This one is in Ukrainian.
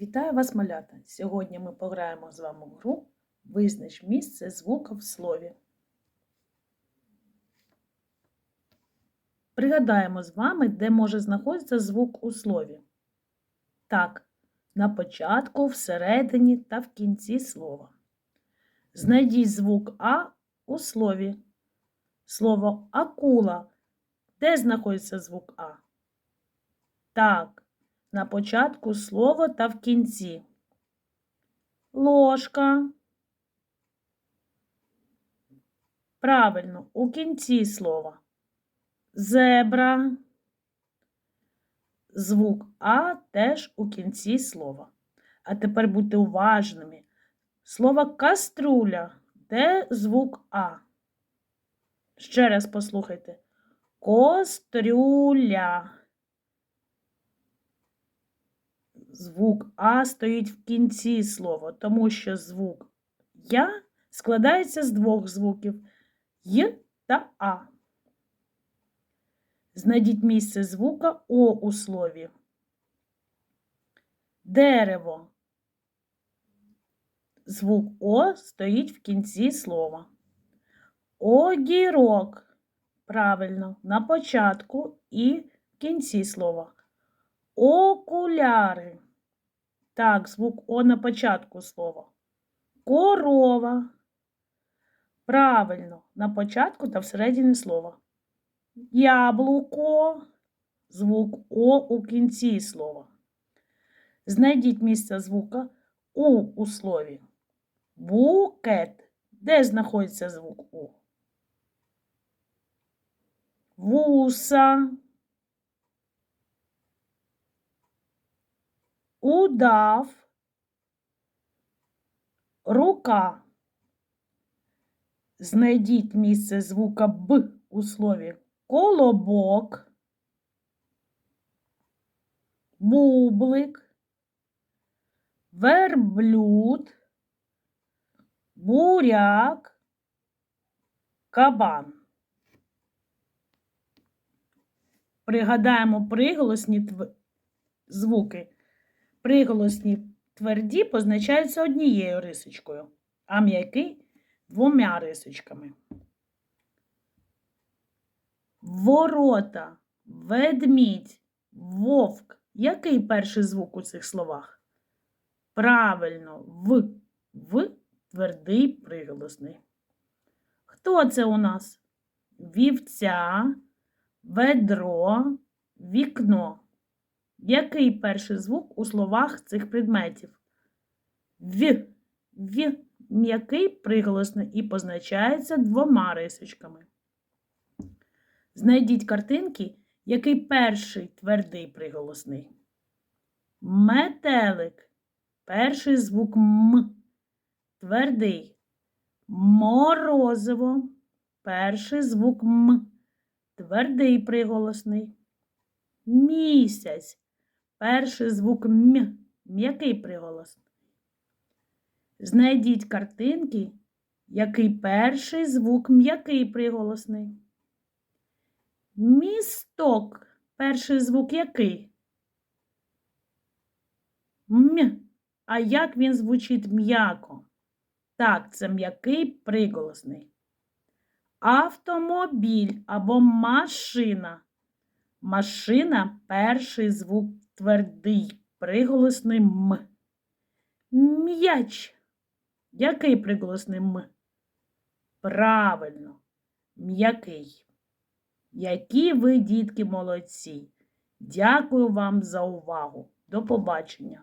Вітаю вас, малята! Сьогодні ми пограємо з вами в гру Визнач місце звука в слові. Пригадаємо з вами, де може знаходитися звук у слові. Так, на початку, всередині та в кінці слова. Знайдіть звук А у слові. Слово акула. Де знаходиться звук А? Так, на початку слова та в кінці. Ложка. Правильно, у кінці слова. Зебра. Звук А теж у кінці слова. А тепер будьте уважними. Слово каструля. Де звук А? Ще раз послухайте. Кострюля. Звук А стоїть в кінці слова, тому що звук Я складається з двох звуків Й та А. Знайдіть місце звука О у слові. Дерево. Звук О стоїть в кінці слова. Огірок. Правильно, на початку і в кінці слова. Окуляри. Так, звук О на початку слова. Корова. Правильно, на початку та всередині слова. Яблуко. Звук О у кінці слова. Знайдіть місце звука У у слові. Букет. Де знаходиться звук У? Вуса. Удав. Рука. Знайдіть місце звука Б у слові колобок, бублик, верблюд, буряк, кабан. Пригадаємо приголосні тв... звуки. Приголосні тверді позначаються однією рисочкою, а м'які двома рисочками. Ворота, ведмідь, вовк. Який перший звук у цих словах? Правильно, в. В твердий приголосний. Хто це у нас? Вівця, ведро, вікно. Який перший звук у словах цих предметів? В. В м'який приголосний і позначається двома рисочками. Знайдіть картинки, який перший твердий приголосний. Метелик. Перший звук М. Твердий. Морозиво. Перший звук М. Твердий приголосний. Місяць. Перший звук М. М'який приголосний. Знайдіть картинки, який перший звук м'який приголосний. Місток. Перший звук який? М. А як він звучить м'яко? Так, це м'який приголосний. Автомобіль або машина. Машина перший звук твердий, приголосний М. М'яч. Який приголосний М? Правильно, м'який. Які ви, дітки, молодці! Дякую вам за увагу. До побачення!